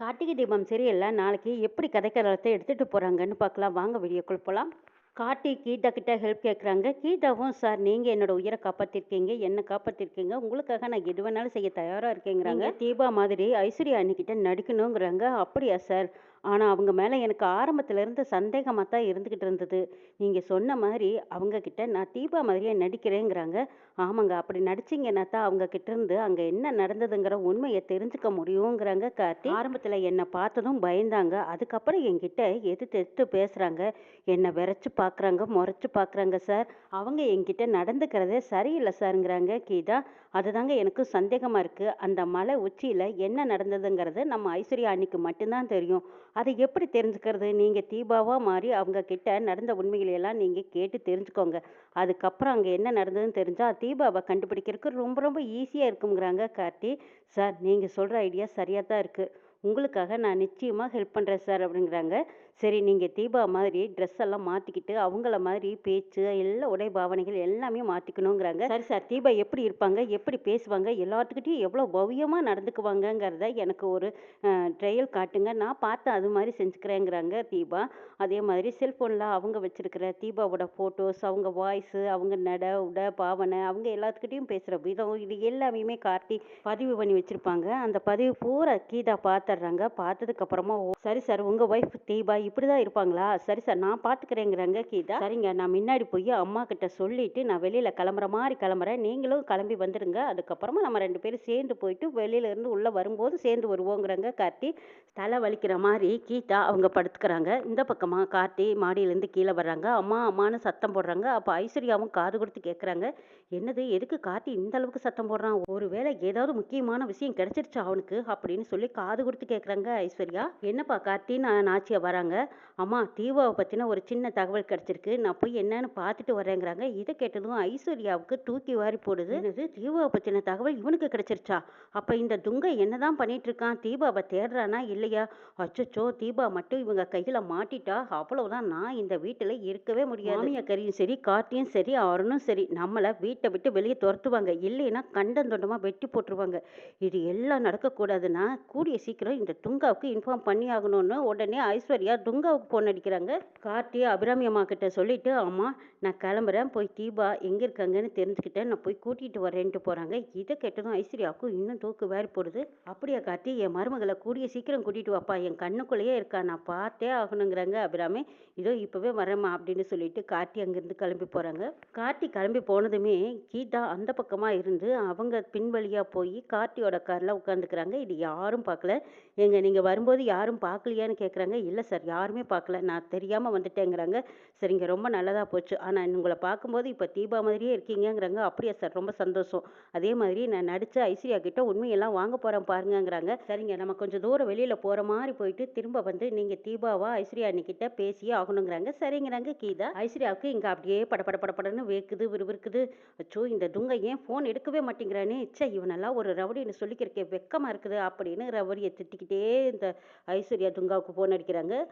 கார்த்திகை தீபம் சரியில்லை நாளைக்கு எப்படி கதைக்களத்தை எடுத்துகிட்டு போகிறாங்கன்னு பார்க்கலாம். வாங்க வீடியோக்குள் போகலாம் கார்த்தி கீதா கிட்ட ஹெல்ப் கேட்குறாங்க கீதாவும் சார் நீங்கள் என்னோட உயிரை காப்பாற்றிருக்கீங்க என்ன காப்பாற்றிருக்கீங்க உங்களுக்காக நான் எது வேணாலும் செய்ய தயாராக இருக்கேங்கிறாங்க. தீபா மாதிரி ஐஸ்வர்யா அன்னிக்கிட்ட நடிக்கணுங்கிறாங்க. அப்படியா சார்? ஆனால் அவங்க மேலே எனக்கு ஆரம்பத்திலேருந்து சந்தேகமாக தான் இருந்துக்கிட்டு இருந்தது. நீங்கள் சொன்ன மாதிரி அவங்கக்கிட்ட நான் தீபா மாதிரியே நடிக்கிறேங்கிறாங்க. ஆமாங்க அப்படி நடிச்சிங்கன்னா தான் அவங்க இருந்து அங்கே என்ன நடந்ததுங்கிற உண்மையை தெரிஞ்சுக்க முடியுங்கிறாங்க கார்த்தி ஆரம்பத்தில் என்னை பார்த்ததும் பயந்தாங்க. அதுக்கப்புறம் என்கிட்ட எது எதிர்த்து பேசுகிறாங்க என்னை விரைச்சி பார்க்குறாங்க முறைச்சி பார்க்குறாங்க சார். அவங்க என்கிட்ட நடந்துக்கிறதே சரியில்லை சாருங்கிறாங்க கீதா. அதுதாங்க எனக்கும் சந்தேகமாக இருக்குது அந்த மலை உச்சியில் என்ன நடந்ததுங்கிறது நம்ம ஐஸ்வர்யா அன்னைக்கு மட்டும்தான் தெரியும். அதை எப்படி தெரிஞ்சுக்கிறது? நீங்கள் தீபாவாக மாறி அவங்க கிட்ட நடந்த உண்மைகளையெல்லாம் நீங்கள் கேட்டு தெரிஞ்சுக்கோங்க. அதுக்கப்புறம் அங்கே என்ன நடந்ததுன்னு தெரிஞ்சால் தீபாவை கண்டுபிடிக்கிறதுக்கு ரொம்ப ரொம்ப ஈஸியாக இருக்குங்கிறாங்க கார்த்தி. சார் நீங்கள் சொல்கிற ஐடியா சரியாக தான் இருக்குது உங்களுக்காக நான் நிச்சயமாக ஹெல்ப் பண்ணுறேன் சார் அப்படிங்கிறாங்க. சரி நீங்கள் தீபா மாதிரி ட்ரெஸ் எல்லாம் மாற்றிக்கிட்டு அவங்கள மாதிரி பேச்சு எல்லா உடை பாவனைகள் எல்லாமே மாற்றிக்கணுங்கிறாங்க சரி சார் தீபா எப்படி இருப்பாங்க? எப்படி பேசுவாங்க? எல்லாத்துக்கிட்டையும் எவ்வளோ பவ்யமாக நடந்துக்குவாங்கங்கிறத எனக்கு ஒரு ட்ரையல் காட்டுங்க. நான் பார்த்து அது மாதிரி செஞ்சுக்கிறேங்கிறாங்க தீபா. அதே மாதிரி செல்ஃபோனில் அவங்க வச்சுருக்கிற தீபாவோட ஃபோட்டோஸ் அவங்க வாய்ஸு அவங்க நட உட பாவனை அவங்க எல்லாத்துக்கிட்டையும் பேசுகிற விதம் இது எல்லாமே கார்த்தி பதிவு பண்ணி வச்சுருப்பாங்க. அந்த பதிவு பூரா கீதா பார்த்துட்றாங்க பார்த்ததுக்கப்புறமா ஓ சரி சார் உங்கள் ஒய்ஃப் தீபா இப்படி தான் இருப்பாங்களா? சரி சார் நான் பார்த்துக்கிறேங்கிறாங்க கீதா. சரிங்க நான் முன்னாடி போய் அம்மா கிட்ட சொல்லிட்டு நான் வெளியில் கிளம்புற மாதிரி கிளம்புறேன். நீங்களும் கிளம்பி வந்துடுங்க அதுக்கப்புறமா நம்ம ரெண்டு பேரும் சேர்ந்து போயிட்டு வெளியில இருந்து உள்ளே வரும்போது சேர்ந்து வருவோங்கிறாங்க கார்த்தி. தலை வலிக்கிற மாதிரி கீதா அவங்க படுத்துக்கிறாங்க. இந்த பக்கமாக கார்த்தி மாடியிலேருந்து கீழே வர்றாங்க. அம்மா அம்மான்னு சத்தம் போடுறாங்க. அப்போ ஐஸ்வர்யாவும் காது கொடுத்து கேட்குறாங்க என்னது எதுக்கு கார்த்தி இந்த அளவுக்கு சத்தம் போடுறான்? ஒருவேளை ஏதாவது முக்கியமான விஷயம் கிடைச்சிருச்சா அவனுக்கு? அப்படின்னு சொல்லி காது கொடுத்து கேட்குறாங்க ஐஸ்வர்யா. என்னப்பா கார்த்தி நான் நாச்சியா வராங்க? அம்மா தீபாவை பற்றின ஒரு சின்ன தகவல் கிடச்சிருக்கு. நான் போய் என்னன்னு பார்த்துட்டு வரேங்கிறாங்க. இதை கேட்டதும் ஐஸ்வர்யாவுக்கு தூக்கி வாரி போடுது. என்னது? தீபாவை பற்றின தகவல் இவனுக்கு கிடைச்சிருச்சா? அப்போ இந்த துங்கை என்னதான் பண்ணிட்டு இருக்கான் தீபாவை தேடுறானா இல்லையா? அச்சச்சோ தீபா மட்டும் இவங்க கையில் மாட்டிட்டா? அவ்வளவுதான். நான் இந்த வீட்டில் இருக்கவே முடியாது. மாமியக்கரியும் சரி கார்த்தியும் சரி அவரனும் சரி நம்மளை வீட்டை விட்டு வெளியே துரத்துவாங்க. இல்லைன்னா கண்டந்தொண்டமாக வெட்டி போட்டுருவாங்க. இது எல்லாம் நடக்கக்கூடாதுன்னா கூடிய சீக்கிரம் இந்த துங்காவுக்கு இன்ஃபார்ம் பண்ணி ஆகணும்னு உடனே ஐஸ்வர்யா டுங்காவுக்கு ஃபோன் அடிக்கிறாங்க கார்த்தி அபிராமி அம்மா கிட்ட சொல்லிட்டு அம்மா நான் கிளம்புறேன். போய் தீபா எங்கே இருக்காங்கன்னு தெரிஞ்சுக்கிட்டேன் நான் போய் கூட்டிகிட்டு வரேன்ட்டு போகிறாங்க இதை கேட்டதும் ஐஸ்வர்யாவுக்கும் இன்னும் தூக்கு வேறு போடுது. அப்படியா கார்த்தி என் மருமகளை கூடிய சீக்கிரம் கூட்டிகிட்டு வாப்பா. என் கண்ணுக்குள்ளேயே இருக்கா. நான் பார்த்தே ஆகணுங்கிறாங்க அபிராமி. இதோ இப்போவே வரேம்மா அப்படின்னு சொல்லிட்டு கார்த்தி அங்கேருந்து கிளம்பி போகிறாங்க கார்த்தி கிளம்பி போனதுமே கீதா அந்த பக்கமாக இருந்து அவங்க பின்வழியாக போய் கார்த்தியோட காரில் உட்காந்துக்கிறாங்க இது யாரும் பார்க்கல. எங்கள் நீங்கள் வரும்போது யாரும் பார்க்கலையான்னு கேட்குறாங்க இல்லை சார் யாருமே பார்க்கல. நான் தெரியாமல் வந்துட்டேங்கிறாங்க. சரிங்க ரொம்ப நல்லதாக போச்சு. ஆனால் உங்களை பார்க்கும்போது இப்போ தீபா மாதிரியே இருக்கீங்கங்கிறாங்க. அப்படியா சார்? ரொம்ப சந்தோஷம். அதே மாதிரி நான் நடித்த ஐஸ்வர்யா கிட்ட உண்மையெல்லாம் வாங்க போகிறேன் பாருங்கங்கிறாங்க. சரிங்க நம்ம கொஞ்சம் தூரம் வெளியில் போகிற மாதிரி போயிட்டு திரும்ப வந்து நீங்கள் தீபாவா ஐஸ்வர்யா அன்னிக்கிட்ட பேசியே ஆகணுங்கிறாங்க. சரிங்கிறாங்க கீதா. ஐஸ்வர்யாவுக்கு இங்கே அப்படியே பட பட படபடன்னு வேக்குது விறுவிறுக்குது. அச்சோ இந்த துங்க ஏன் ஃபோன் எடுக்கவே மாட்டேங்கிறானே? ச்சே இவனெல்லாம் ஒரு ரவுடின்னு சொல்லிக்கிறக்கே வெக்கமாக இருக்குது அப்படின்னு ரவுடியை திட்டிக்கிட்டே இந்த ஐஸ்வர்யா துங்காவுக்கு ஃபோன் அடிக்கிறாங்க.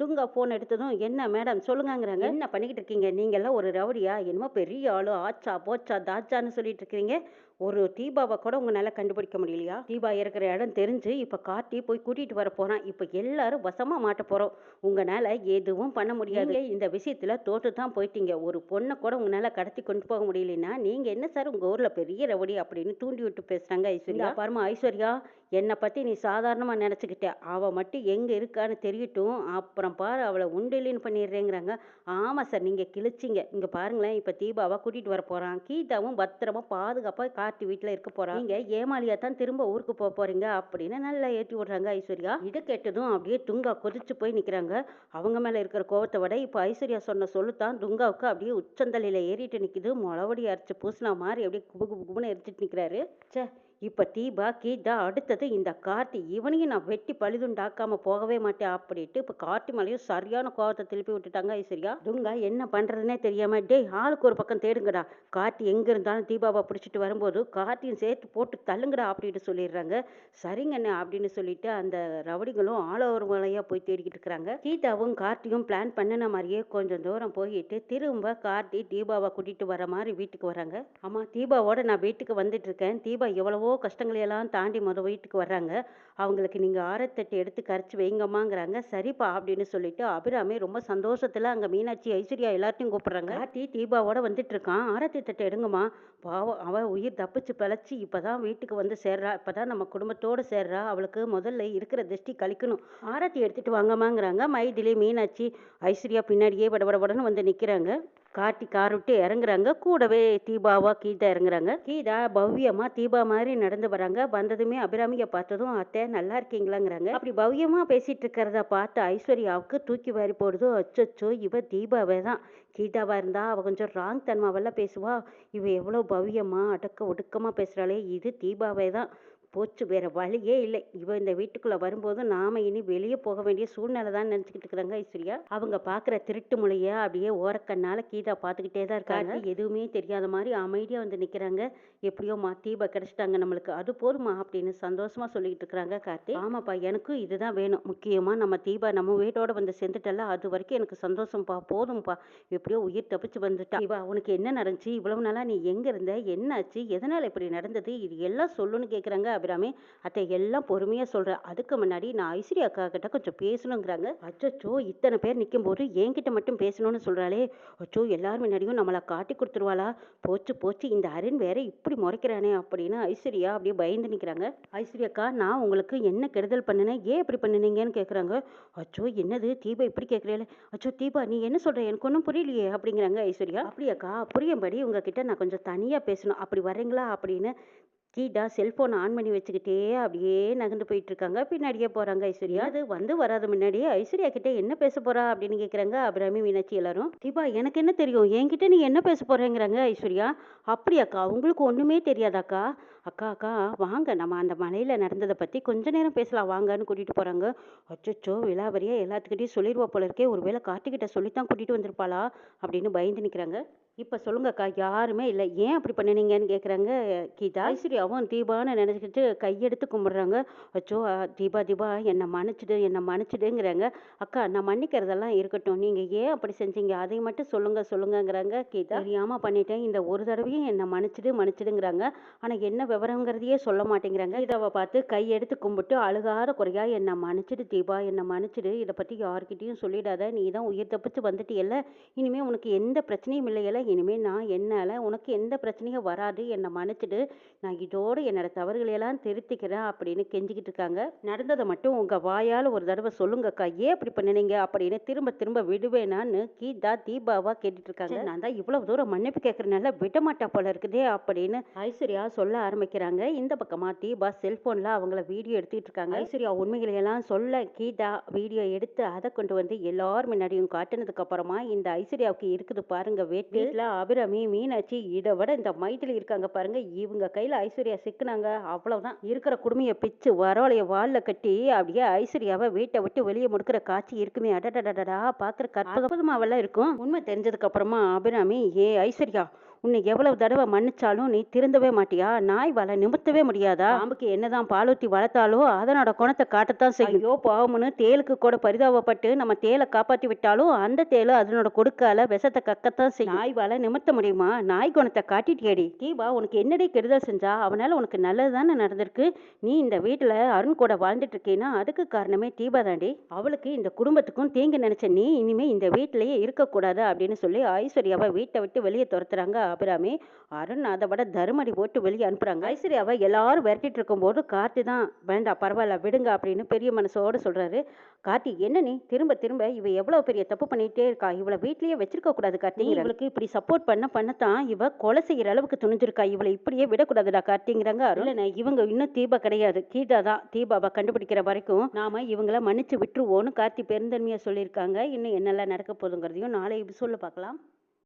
துங்கா ஃபோன் எடுத்ததும் என்ன மேடம் சொல்லுங்கங்கிறாங்க. என்ன பண்ணிக்கிட்டு இருக்கீங்க? நீங்கள்லாம் ஒரு ரவுடியா? என்னமோ பெரிய ஆளு ஆச்சா போச்சா தாச்சான்னு சொல்லிட்டு இருக்கிறீங்க ஒரு தீபாவை கூட உங்களால் கண்டுபிடிக்க முடியலையா? தீபா இருக்கிற இடம் தெரிஞ்சு இப்போ கார்த்தி போய் கூட்டிகிட்டு வர போகிறான் இப்போ எல்லாரும் வசமாக மாட்ட போகிறோம் உங்களால் எதுவும் பண்ண முடியாது. இந்த விஷயத்தில் தோற்று தான் போயிட்டீங்க. ஒரு பொண்ணை கூட உங்களால் கடத்தி கொண்டு போக முடியலன்னா நீங்கள் என்ன சார் உங்கள் ஊரில் பெரிய ரவுடி அப்படின்னு தூண்டி விட்டு பேசுகிறாங்க ஐஸ்வர்யா? பாருமா ஐஸ்வர்யா என்னை பற்றி நீ சாதாரணமாக நினச்சிக்கிட்ட. அவள் மட்டும் எங்கே இருக்கான்னு தெரியட்டும். அப்புறம் பாரு அவளை உண்டிலின்னு பண்ணிடுறேங்கிறாங்க. ஆமாம் சார் நீங்கள் கிழிச்சிங்க. இங்கே பாருங்களேன் இப்போ தீபாவை கூட்டிகிட்டு வர போகிறான் கீதாவும் பத்திரமா பாதுகாப்பாக கார்த்தி வீட்டில் இருக்க போகிறான் நீங்கள் ஏமாலியாக தான் திரும்ப ஊருக்கு போக போகிறீங்க அப்படின்னு நல்லா ஏற்றி விடுறாங்க ஐஸ்வர்யா. இதை கேட்டதும் அப்படியே துங்கா கொதிச்சு போய் நிற்கிறாங்க அவங்க மேலே இருக்கிற கோவத்தை விட இப்போ ஐஸ்வர்யா சொன்ன சொல்லுத்தான் துங்காவுக்கு அப்படியே உச்சந்தலையில் ஏறிட்டு நிற்கிது முளவடி அரைச்சி பூசினா மாதிரி அப்படியே குபு குபு குபுன்னு எரிச்சிட்டு நிற்கிறாரு ச்சே இப்போ தீபா கீதா அடுத்தது இந்த கார்த்தி இவனையும் நான் வெட்டி பழுதுண்டாக்காம போகவே மாட்டேன் அப்படின்ட்டு இப்போ கார்த்தி மேலேயும் சரியான கோவத்தை திருப்பி விட்டுட்டாங்க ஐஸ்வர்யா. துங்கா என்ன பண்ணுறதுனே தெரியாம டேய் ஆளுக்கு ஒரு பக்கம் தேடுங்கடா. கார்த்தி எங்கே இருந்தாலும் தீபாவை பிடிச்சிட்டு வரும்போது கார்த்தியும் சேர்த்து போட்டு தள்ளுங்கடா அப்படின்னு சொல்லிடுறாங்க. சரிங்கண்ணே அப்படின்னு சொல்லிட்டு அந்த ரவடிகளும் ஆள ஒரு மலையாக போய் தேடிக்கிட்டு இருக்கிறாங்க. கீதாவும் கார்த்தியும் பிளான் பண்ணின மாதிரியே கொஞ்சம் தூரம் போயிட்டு திரும்ப கார்த்தி தீபாவை கூட்டிகிட்டு வர மாதிரி வீட்டுக்கு வராங்க. ஆமாம் தீபாவோட நான் வீட்டுக்கு வந்துட்டு இருக்கேன். தீபா எவ்வளவோ எவ்வளவோ கஷ்டங்களை எல்லாம் தாண்டி முத வீட்டுக்கு வர்றாங்க. அவங்களுக்கு நீங்கள் ஆரத்தட்டு எடுத்து கரைச்சி வைங்கம்மாங்கிறாங்க. சரிப்பா அப்படின்னு சொல்லிட்டு அபிராமி ரொம்ப சந்தோஷத்தில் அங்கே மீனாட்சி ஐஸ்வர்யா எல்லாத்தையும் கூப்பிட்றாங்க. கார்த்தி தீபாவோட வந்துட்டு இருக்கான் ஆரத்தி தட்டு எடுங்கம்மா. பாவம் அவள் உயிர் தப்பிச்சு பிழைச்சி இப்போ தான் வீட்டுக்கு வந்து சேர்றா. இப்போ தான் நம்ம குடும்பத்தோடு சேர்றா. அவளுக்கு முதல்ல இருக்கிற திருஷ்டி கழிக்கணும். ஆரத்தி எடுத்துட்டு வாங்கம்மாங்கிறாங்க. மைதிலி மீனாட்சி ஐஸ்வர்யா பின்னாடியே படபடபடன்னு வந்து நிற்கிறாங்க காட்டி கார் விட்டு இறங்குறாங்க. கூடவே தீபாவா கீதா இறங்குறாங்க. கீதா பவ்யமா தீபா மாதிரி நடந்து வராங்க. வந்ததுமே அபிராமியை பார்த்ததும் அத்தை நல்லா இருக்கீங்களாங்கிறாங்க. அப்படி பவ்யமா பேசிட்டு இருக்கிறத பார்த்து ஐஸ்வர்யாவுக்கு தூக்கி வாரி போடுதோ அச்சோ இவ தீபாவே தான். கீதாவா இருந்தா அவ கொஞ்சம் ராங் தன்மாவெல்லாம் பேசுவா. இவ எவ்வளோ பவ்யமா அடக்க ஒடுக்கமா பேசுறாளே. இது தீபாவே தான். போச்சு வேற வழியே இல்லை. இவ இந்த வீட்டுக்குள்ள வரும்போது நாம இனி வெளியே போக வேண்டிய சூழ்நிலை தான் நினைச்சுக்கிட்டு இருக்கிறாங்க ஐஸ்வர்யா. அவங்க பாக்குற திருட்டு மொழிய அப்படியே ஓரக்கண்ணால கீதா பார்த்துக்கிட்டே தான் இருக்காங்க. எதுவுமே தெரியாத மாதிரி அமைதியா வந்து நிக்கிறாங்க. எப்படியோ மா தீபா கிடைச்சிட்டாங்க நம்மளுக்கு. அது போதுமா அப்படின்னு சந்தோஷமா சொல்லிக்கிட்டு இருக்கிறாங்க கார்த்தி. ஆமாப்பா எனக்கும் இதுதான் வேணும். முக்கியமா நம்ம தீபா நம்ம வீட்டோட வந்து சேர்ந்துட்டல அது வரைக்கும் எனக்கு சந்தோஷம்ப்பா போதும்ப்பா எப்படியோ உயிர் தப்பிச்சு வந்துட்டா. இவா உனக்கு என்ன நடந்துச்சு? இவ்வளவு நாளா நீ எங்க இருந்த? என்னாச்சு எதனால இப்படி நடந்தது? இது எல்லாம் சொல்லுன்னு கேக்குறாங்க அபிராமி அத்தை எல்லாம் பொறுமையாக சொல்கிறேன் அதுக்கு முன்னாடி நான் ஐஸ்வர்யா அக்கா கிட்ட கொஞ்சம் பேசணுங்கிறாங்க. அச்சோ இத்தனை பேர் நிற்கும் போது என்கிட்ட மட்டும் பேசணும்னு சொல்கிறாளே அச்சோ எல்லார் முன்னாடியும் நம்மளை காட்டி கொடுத்துருவாளா? போச்சு போச்சு இந்த அருண் வேற இப்படி முறைக்கிறானே அப்படின்னு ஐஸ்வர்யா அப்படியே பயந்து நிற்கிறாங்க ஐஸ்வர்யாக்கா நான் உங்களுக்கு என்ன கெடுதல் பண்ணினேன்? ஏன் இப்படி பண்ணினீங்கன்னு கேட்குறாங்க அச்சோ என்னது? தீபா இப்படி கேட்குறேன் அச்சோ தீபா நீ என்ன சொல்கிற எனக்கு ஒன்றும் புரியலையே அப்படிங்கிறாங்க ஐஸ்வர்யா. அப்படியாக்கா புரியும்படி உங்ககிட்ட நான் கொஞ்சம் தனியாக பேசணும். அப்படி வரீங்களா அப்படின்னு கீதா செல்போன் ஆன் பண்ணி வச்சுக்கிட்டே அப்படியே நகர்ந்து போயிட்டு இருக்காங்க பின்னாடியே போறாங்க ஐஸ்வர்யா. அது வந்து வராத முன்னாடியே ஐஸ்வர்யா கிட்ட என்ன பேச போறா அப்படின்னு கேக்குறாங்க அபிராமி மீனாட்சி எல்லாரும். தீபா எனக்கு என்ன தெரியும்? என்கிட்ட நீ என்ன பேச போறேங்கிறாங்க ஐஸ்வர்யா. அப்படியாக்கா உங்களுக்கு ஒண்ணுமே தெரியாதாக்கா அக்கா. அக்கா வாங்க. நம்ம அந்த மலையில நடந்ததை பத்தி கொஞ்ச நேரம் பேசலாம். வாங்கன்னு கூட்டிட்டு போறாங்க. அச்சோ விலாவரியா எல்லாத்துக்கிட்டையும் சொல்லிடுவா போல இருக்கே. ஒருவேளை கார்த்திகிட்ட சொல்லித்தான் கூட்டிட்டு வந்திருப்பாளா அப்படின்னு பயந்து நிக்கிறாங்க. இப்போ சொல்லுங்கக்கா யாருமே இல்லை. ஏன் அப்படி பண்ணினீங்கன்னு கேட்குறாங்க கீதா. ஐஸ்வர்யாவும் தீபான்னு நினச்சிக்கிட்டு கையெடுத்து கும்பிட்றாங்க. அச்சோ தீபா தீபா என்னை மன்னிச்சிடு என்னை மன்னிச்சிடுங்கிறாங்க. அக்கா நான் மன்னிக்கிறதெல்லாம் இருக்கட்டும். நீங்கள் ஏன் அப்படி செஞ்சீங்க? அதை மட்டும் சொல்லுங்க சொல்லுங்கங்கிறாங்க கீதா. தெரியாமல் பண்ணிட்டேன். இந்த ஒரு தடவையும் என்னை மன்னிச்சிடு மன்னிச்சிடுங்கிறாங்க. ஆனால் என்ன விவரங்கிறதையே சொல்ல மாட்டேங்கிறாங்க. கீதாவை பார்த்து கையெடுத்து கும்பிட்டு அழுகாத குறையா என்னை மன்னிச்சிடு தீபா என்னை மன்னிச்சிடு. இதை பற்றி யார்கிட்டயும் சொல்லிடாத. நீ தான் உயிர் தப்பிச்சு வந்துட்டியல்ல. இனிமேல் உனக்கு எந்த பிரச்சனையும் இல்லையல்ல. இனிமேல் நான் என்னால் உனக்கு எந்த பிரச்சனையும் வராது என்னை மன்னிச்சிடு. நான் இதோடு என்னோட தவறுகளையெல்லாம் திருத்திக்கிறேன் அப்படின்னு கெஞ்சிக்கிட்டு இருக்காங்க. நடந்ததை மட்டும் உங்கள் வாயால் ஒரு தடவை சொல்லுங்கக்கா. ஏன் அப்படி பண்ணினீங்க? அப்படின்னு திரும்ப திரும்ப விடுவேனான்னு கீதா தீபாவா கேட்டுட்டு இருக்காங்க. நான் தான் இவ்வளவு தூரம் மன்னிப்பு கேட்குறனால விட மாட்டா போல இருக்குதே அப்படின்னு ஐஸ்வர்யா சொல்ல ஆரம்பிக்கிறாங்க. இந்த பக்கமா தீபா செல்போன்ல அவங்கள வீடியோ எடுத்துக்கிட்டு இருக்காங்க. ஐஸ்வர்யா உண்மைகளையெல்லாம் சொல்ல கீதா வீடியோ எடுத்து அதை கொண்டு வந்து எல்லார் முன்னாடியும் காட்டினதுக்கு அப்புறமா இந்த ஐஸ்வர்யாவுக்கு இருக்குது பாருங்க வேட்டு. வீட்டுல அபிராமி மீனாட்சி இதை விட இந்த மைதிலி இருக்காங்க பாருங்க. இவங்க கையில் ஐஸ்வர்யா சிக்குனாங்க. அவ்வளவுதான். இருக்கிற குடுமையை பிச்சு வரவழைய வால்ல கட்டி அப்படியே ஐஸ்வர்யாவை வீட்டை விட்டு வெளியே முடுக்கிற காட்சி இருக்குமே. அடடடடா பாக்குற கற்பகமாவெல்லாம் இருக்கும். உண்மை தெரிஞ்சதுக்கு அப்புறமா அபிராமி ஏ ஐஸ்வர்யா உன்னை எவ்வளவு தடவை மன்னிச்சாலும் நீ திருந்தவே மாட்டியா? நாய் வலை நிமித்தவே முடியாதா? பாம்புக்கு என்னதான் பாலூட்டி வளர்த்தாலோ அதனோட குணத்தை காட்டத்தான் செய்யும். ஐயோ பாவம்னு தேலுக்கு கூட பரிதாபப்பட்டு நம்ம தேலை காப்பாத்தி விட்டாலும் அந்த தேலு அதனோட கொடுக்கால விஷத்தை கக்கத்தான் செய்யும். நாய் வலை நிமித்த முடியுமா? நாய் குணத்தை காட்டிட்டியடி. தீபா உனக்கு என்னடி கெடுதல் செஞ்சா? அவனால உனக்கு நல்லது தானே நடந்திருக்கு. நீ இந்த வீட்டுல அருண் கூட வாழ்ந்துட்டு இருக்கேன்னா அதுக்கு காரணமே தீபா தாண்டி அவளுக்கு இந்த குடும்பத்துக்கும் தீங்கு நினைச்ச நீ இனிமே இந்த வீட்டிலேயே இருக்கக்கூடாது அப்படின்னு சொல்லி ஐஸ்வர்யாவை வீட்டை விட்டு வெளியே துரத்துறாங்க அபிராமி அருண் அதை விட தருமடி போட்டு வெளியே அனுப்புறாங்க. ஐஸ்வர்யாவை எல்லாரும் விரட்டிட்டு இருக்கும்போது கார்த்தி தான் வேண்டாம் பரவாயில்ல விடுங்க அப்படின்னு பெரிய மனசோட சொல்றாரு. கார்த்தி என்ன நீ? திரும்ப திரும்ப இவ எவ்வளவு பெரிய தப்பு பண்ணிட்டே இருக்கா? இவளை வீட்லயே வச்சிருக்க கூடாது கார்த்தி. இவளுக்கு இப்படி சப்போர்ட் பண்ண பண்ணத்தான் இவ கொலை செய்யற அளவுக்கு துணிஞ்சிருக்கா. இவளை இப்படியே விடக்கூடாதுடா கார்த்திங்கிறாங்க அருள் இவங்க இன்னும் தீபா கிடையாது. கீதா தான் தீபாவை கண்டுபிடிக்கிற வரைக்கும் நாம இவங்கள மன்னிச்சு விட்டுருவோன்னு கார்த்தி பெருந்தன்மையா சொல்லியிருக்காங்க. இன்னும் என்னெல்லாம் நடக்க போகுதுங்கிறதையும் நாளை சொல்ல பார்க்கலாம்.